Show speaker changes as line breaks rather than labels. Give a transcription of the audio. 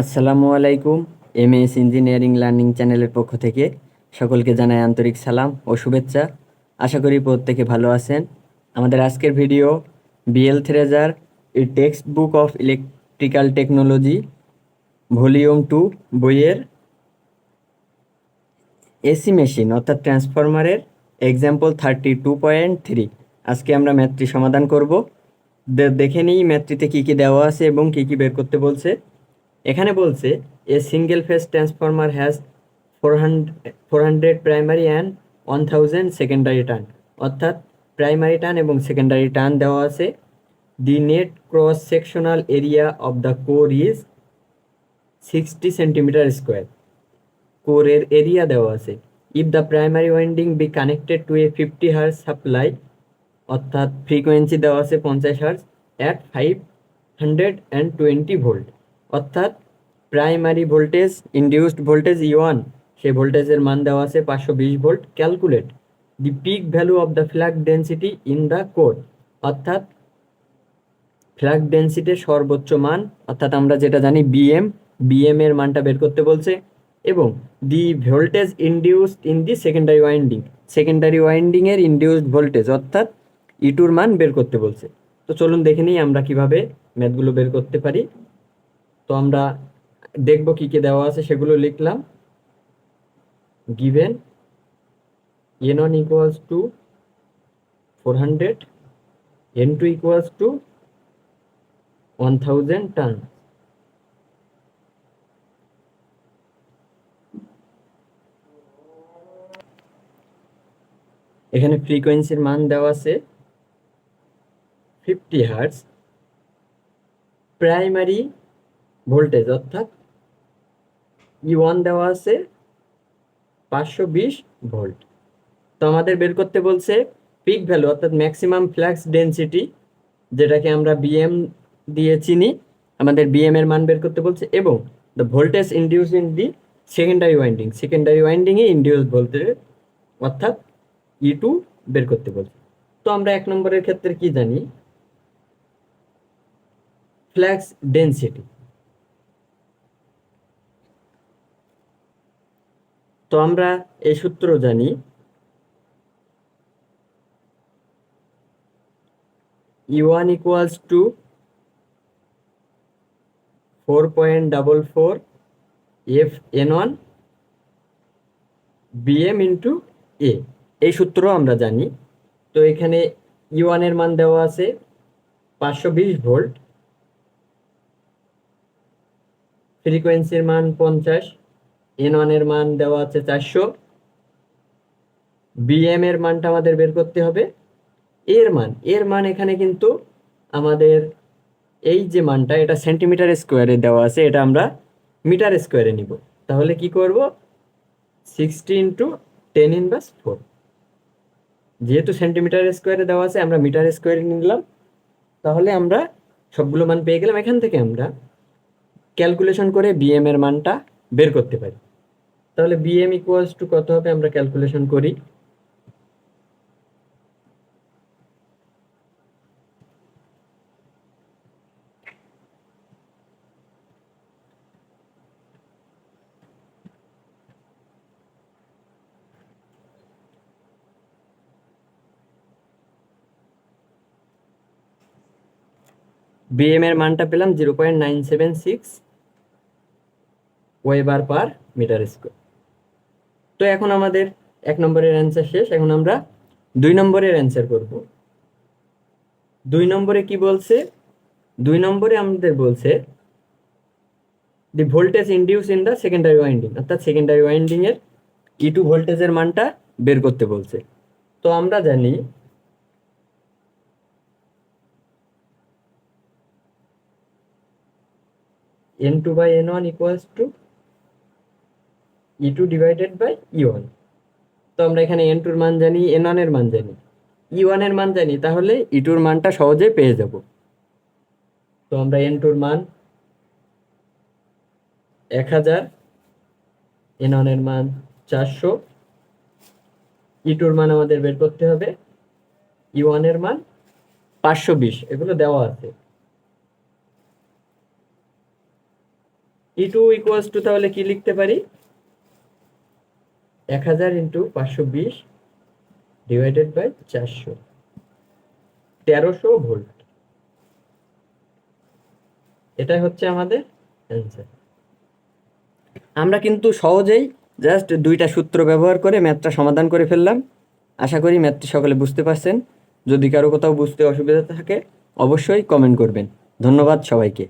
আসসালামু আলাইকুম M S engineering learning চ্যানেলের পক্ষ থেকে সকলকে জানাই আন্তরিক সালাম ও শুভেচ্ছা। আশা করি প্রত্যেকে ভালো আছেন। আমাদের আজকের ভিডিও বিএল থ্রেজার এই text book of electrical technology, volume two বইয়ের এসি মেশিন, অর্থাৎ ট্রান্সফরমারের example thirty two point three. আজকে আমরা ম্যাথটি সমাধান করব। দেখে নিই ম্যাথটিতে কী কী দেওয়া আছে এবং কী কী বের করতে বলছে। এখানে বলছে a single phase transformer has four hundred four hundred primary and one thousand secondary turn অর্থাৎ প্রাইমারি টার্ন এবং সেকেন্ডারি টার্ন দেওয়া আছে। The net cross sectional area of the core is sixty centimetre square কোরের area দেওয়া আছে। If the primary winding be connected to a fifty hertz supply অর্থাৎ frequency দেওয়া আছে পঞ্চাশ hertz at five hundred and twenty volt অর্থাৎ primary voltage induced voltage E one সেই ভোল্টেজের মান দেওয়া আছে পাঁচশো বিশ volt calculate the peak value of the flux density in the core অর্থাৎ ফ্ল্যাগ ডেন্সিটির সর্বোচ্চ মান, অর্থাৎ আমরা যেটা জানি বিএম বিএম এর মানটা বের করতে বলছে, এবং the voltage induced in the secondary winding secondary winding এর ইনডিউসড ভোল্টেজ অর্থাৎ ইটুর মান বের করতে বলছে। তো চলুন দেখে নিই আমরা কীভাবে ম্যাথগুলো বের করতে পারি। তো আমরা দেখব কি কি দেওয়া আছে, সেগুলো লিখলাম। Given N one equals to four hundred N two equals to one thousand turn এখানে ফ্রিকোয়েন্সির মান দেওয়া আছে ফিফটি হার্টস প্রাইমারি ভোল্টেজ, অর্থাৎ ই ওয়ান দেওয়া আছে পাঁচশো বিশ ভোল্ট। তো আমাদের বের করতে বলছে পিক ভ্যালু অর্থাৎ ম্যাক্সিমাম ফ্ল্যাক্স ডেন্সিটি যেটাকে আমরা বিএম দিয়ে চিনি, আমাদের বিএম এর মান বের করতে বলছে, এবং the voltage induce in the secondary winding secondary ওয়াইন্ডিংয়ে induce voltage অর্থাৎ ই টু বের করতে বলছে। তো আমরা এক নম্বরের ক্ষেত্রে কি জানি? ফ্ল্যাক্স ডেন্সিটি তো আমরা এই সূত্র জানি E one equals to four point double four F N one BM into A এই সূত্র আমরা জানি। তো এখানে ই ওয়ানের মান দেওয়া আছে পাঁচশো বিশ ভোল্ট। ফ্রিকোয়েন্সির মান পঞ্চাশ। এন ওয়ানের মান দেওয়া আছে চারশো। বিএম এর মানটা আমাদের বের করতে হবে। এর মান এর মান এখানে কিন্তু আমাদের এই যে মানটা, এটা সেন্টিমিটার স্কোয়ারে দেওয়া আছে, এটা আমরা মিটার স্কোয়ারে নিব। তাহলে কি করব? Sixty into ten inverse four যেহেতু সেন্টিমিটার স্কোয়ারে দেওয়া আছে, আমরা মিটার স্কোয়ারে নিলাম। তাহলে আমরা সবগুলো মান পেয়ে গেলাম। এখান থেকে আমরা ক্যালকুলেশন করে বিএম এর মানটা বের করতে পারি। তাহলে বিএম ইকুয়ালস টু কত হবে? আমরা ক্যালকুলেশন করি। বিএম এর মানটা পেলাম zero point nine seven six weber per metre square তো এখন আমাদের এক নম্বরের অ্যান্সার শেষ। এখন আমরা দুই নম্বরের অ্যান্সার করব। দুই নম্বরে কি বলছে? দুই নম্বরে আমাদের বলছে the voltage induce in the secondary winding অর্থাৎ সেকেন্ডারি ওয়াইন্ডিং এর ই টু ভোল্টেজের মানটা বের করতে বলছে। তো আমরা জানি N two by N one equals to E two divided by E one তো আমরা এখানে এন টুর মান জানি এন ওয়ানের মান জানি। ই ওয়ানের মান জানি, তাহলে ই টুর মানটা সহজে পেয়ে যাব। তো আমরা এন টুর মান এক হাজার এন ওয়ানের মান চারশো। ই টুর মান আমাদের বের করতে হবে ই ওয়ানের মান পাঁচশো বিশ, এগুলো দেওয়া আছে। ই টু ইকুয়ালস টু তাহলে কি লিখতে পারি? এক হাজার ইন্টু পাঁচশো বিশ ডিভাইডেড বাই চারশো। তেরোশো ভোল্ট। এটাই হচ্ছে আমাদের অ্যান্সার আমরা কিন্তু সহজেই জাস্ট দুইটা সূত্র ব্যবহার করে ম্যাথটা সমাধান করে ফেললাম। আশা করি ম্যাথটি সকলে বুঝতে পারছেন। যদি কারও কোথাও বুঝতে অসুবিধা থাকে, অবশ্যই কমেন্ট করবেন। ধন্যবাদ সবাইকে।